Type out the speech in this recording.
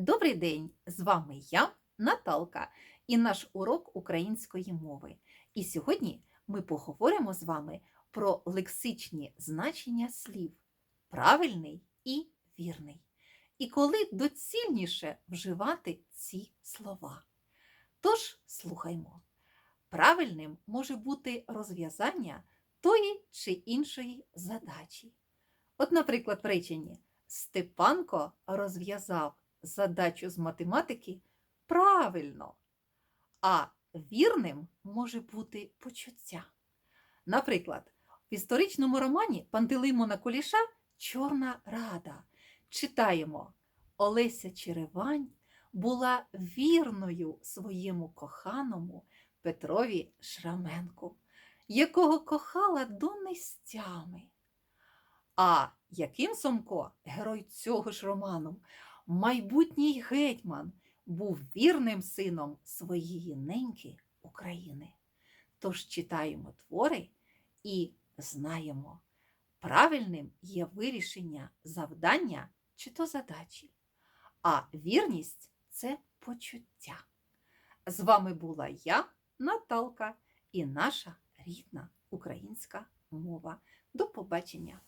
Добрий день! З вами я, Наталка, і наш урок української мови. І сьогодні ми поговоримо з вами про лексичні значення слів правильний і вірний. І коли доцільніше вживати ці слова. Тож слухаймо. Правильним може бути розв'язання тої чи іншої задачі. От, наприклад, в реченні Степанко розв'язав задачу з математики правильно, а вірним може бути почуття. Наприклад, в історичному романі Пантелеймона Куліша Чорна Рада читаємо Олеся Черевань була вірною своєму коханому Петрові Шраменку, якого кохала до нестями. А Яким Сомко, герой цього ж роману, майбутній гетьман, був вірним сином своєї неньки України. Тож читаємо твори і знаємо, правильним є вирішення завдання чи то задачі, а вірність це почуття. З вами була я, Наталка, і наша рідна українська мова. До побачення!